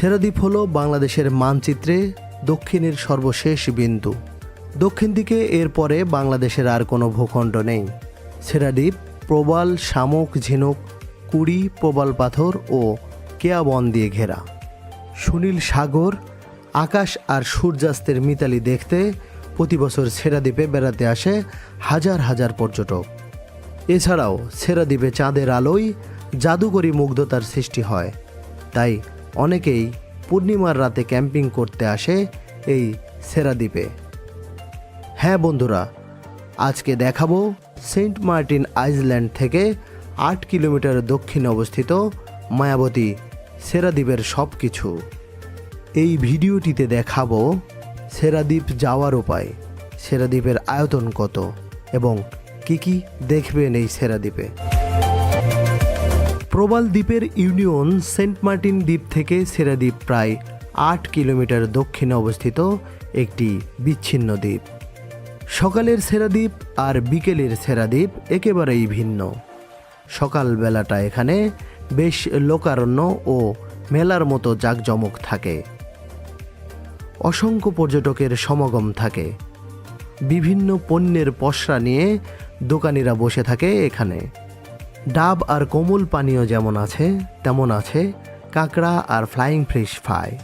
সেরাদ্বীপ হল বাংলাদেশের মানচিত্রে দক্ষিণের সর্বশেষ বিন্দু। দক্ষিণ দিকে এরপরে বাংলাদেশের আর কোনো ভূখণ্ড নেই। সেরাদ্বীপ প্রবাল, শামুক, ঝিনুক, কুড়ি, প্রবাল পাথর ও কেয়া বন দিয়ে ঘেরা। সুনীল সাগর, আকাশ আর সূর্যাস্তের মিতালি দেখতে প্রতি বছর সেরাদ্বীপে বেড়াতে আসে হাজার হাজার পর্যটক। এছাড়াও সেরাদ্বীপে চাঁদের আলোয় জাদুকরী মুগ্ধতার সৃষ্টি হয়। তাই অনেকেই পূর্ণিমার রাতে ক্যাম্পিং করতে আসে এই সেরাদ্বীপে হ্যাঁ বন্ধুরা, আজকে দেখাবো সেন্ট মার্টিন আইসল্যান্ড থেকে আট কিলোমিটার দক্ষিণে অবস্থিত মায়াবতী সেরাদ্বীপের সব কিছু এই ভিডিওটিতে দেখাবো সেরাদ্বীপ যাওয়ার উপায় সেরাদ্বীপের আয়তন কত এবং কি কি দেখবেন এই সেরাদ্বীপে প্রবাল দ্বীপের ইউনিয়ন সেন্ট মার্টিন দ্বীপ থেকে সেরাদ্বীপ প্রায় আট কিলোমিটার দক্ষিণে অবস্থিত একটি বিচ্ছিন্ন দ্বীপ। সকালের সেরাদ্বীপ আর বিকেলের সেরাদ্বীপ একেবারেই ভিন্ন। সকালবেলাটা এখানে বেশ লোকারণ্য ও মেলার মতো জাঁকজমক থাকে। অসংখ্য পর্যটকের সমাগম থাকে। বিভিন্ন পণ্যের পসরা নিয়ে দোকানিরা বসে থাকে এখানে। ডাব আর কোমল পানীয় যেমন আছে, তেমন আছে, কাঁকড়া আর ফ্লাইং ফিশ ফ্রাই।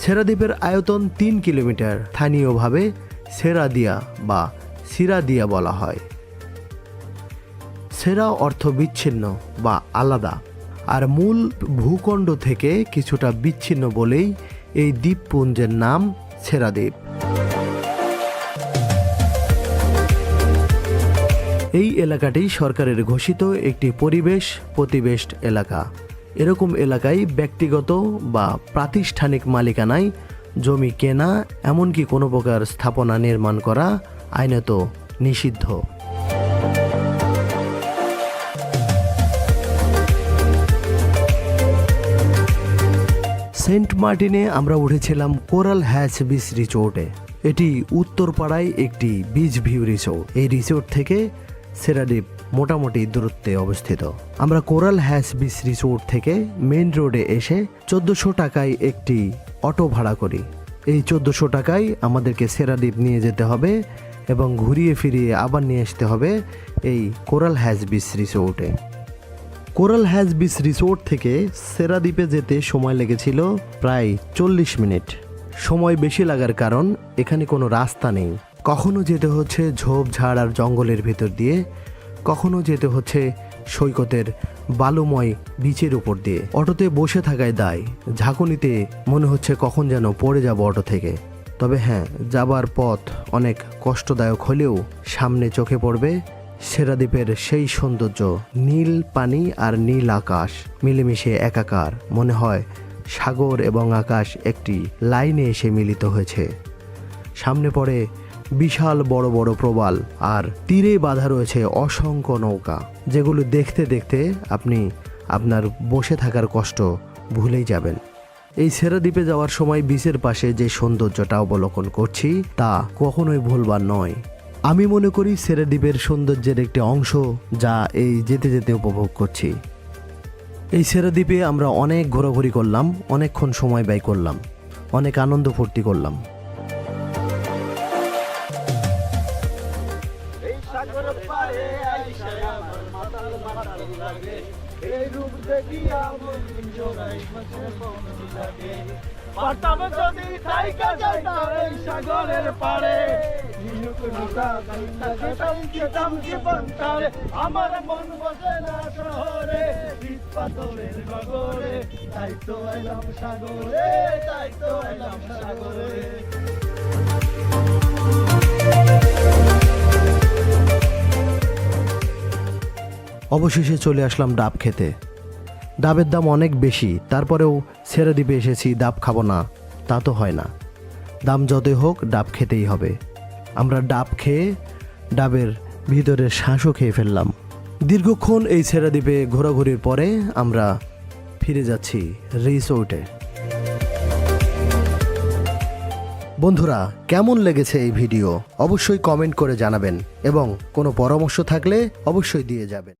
সেরাদ্বীপের আয়তন তিন কিলোমিটার, স্থানীয়ভাবে সেরাদিয়া বা সিরাদিয়া বলা হয়। সেরা অর্থ বিচ্ছিন্ন বা আলাদা, আর মূল ভূখণ্ড থেকে কিছুটা বিচ্ছিন্ন বলেই এই দ্বীপপুঞ্জের নাম সেরাদ্বীপ। এই এলাকাটি সরকারের ঘোষিত একটি পরিবেশ প্রতিবেশ এলাকা। এরকম এলাকায় ব্যক্তিগত বা প্রাতিষ্ঠানিক মালিকানায় জমি কেনা, এমনকি কোনো প্রকার স্থাপনা নির্মাণ করা আইনত নিষিদ্ধ। সেন্ট মার্টিনে আমরা উঠেছিলাম কোরাল হ্যাচ বিচ রিসোর্টে। এটি উত্তরপাড়ায় একটি বিচ ভিউ রিসোর্ট। এই রিসোর্ট থেকে সেরাদ্বীপ মোটামুটি দূরত্বে অবস্থিত। আমরা কোরাল হ্যাস বিচ রিসোর্ট থেকে মেইন রোডে এসে চোদ্দোশো টাকায় একটি অটো ভাড়া করি। এই চোদ্দোশো টাকায় আমাদেরকে সেরাদ্বীপ নিয়ে যেতে হবে এবং ঘুরিয়ে ফিরিয়ে আবার নিয়ে আসতে হবে এই কোরাল হ্যাচ বিচ রিসোর্টে। কোরাল হ্যাজ বিচ রিসোর্ট থেকে সেরাদ্বীপে যেতে সময় লেগেছিল প্রায় চল্লিশ মিনিট। সময় বেশি লাগার কারণ এখানে কোনো রাস্তা নেই। কখনো যেতে হচ্ছে ঝোপঝাড় আর জঙ্গলের ভেতর দিয়ে, কখনো যেতে হচ্ছে সৈকতের বালুময় বিচের উপর দিয়ে। অটোতে বসে থাকায় দায়। ঝাঁকুনিতে মনে হচ্ছে কখন যেন পড়ে যাব অটো থেকে। তবে হ্যাঁ যাবার পথ অনেক কষ্টদায়ক হলেও সামনে চোখে পড়বে সেরাদ্বীপের সেই সৌন্দর্য, নীল পানি আর নীল আকাশ, মিলেমিশে একাকার। মনে হয় সাগর এবং আকাশ একটি লাইনে এসে মিলিত হয়েছে। সামনে পড়ে বিশাল বড় বড় প্রবাল আর তীরে বাঁধা রয়েছে অসংখ্য নৌকা, যেগুলো দেখতে দেখতে আপনি আপনার বসে থাকার কষ্ট ভুলেই যাবেন। এই সেরাদ্বীপে যাওয়ার সময় বিচের পাশে যে সৌন্দর্যটা অবলোকন করছি, তা কখনোই ভুলবার নয়। আমি মনে করি সেরাদ্বীপের সৌন্দর্যের একটি অংশ যা এই যেতে যেতে উপভোগ করছি। এই সেরাদ্বীপে আমরা অনেক ঘোরাঘুরি করলাম, অনেকক্ষণ সময় ব্যয় করলাম, অনেক আনন্দ ফুর্তি করলাম। সাগর পারে আমার এই রূপ দেখিয়া যদি থাইকা যাইতাম এই সাগরের পারে আমার মন বসে না শহরে পাথরের নগরে তাই তো এলাম সাগরে, তাই তো এলাম সাগরে। অবশেষে চলে আসলাম ডাব খেতে। ডাবের দাম অনেক বেশি, তারপরেও ছেড়ে দিবে এসেছি, ডাব খাব না। তা তো হয় না। দাম যতই হোক, ডাব খেতেই হবে। আমরা ডাব খেয়ে ডাবের ভিতরের শ্বাসও খেয়ে ফেললাম। দীর্ঘক্ষণ এই ছেড়ে দ্বীপে ঘোরাঘুরির পরে আমরা ফিরে যাচ্ছি রিসোর্টে। বন্ধুরা, কেমন লেগেছে এই ভিডিও? অবশ্যই কমেন্ট করে জানাবেন এবং কোনো পরামর্শ থাকলে অবশ্যই দিয়ে যাবেন।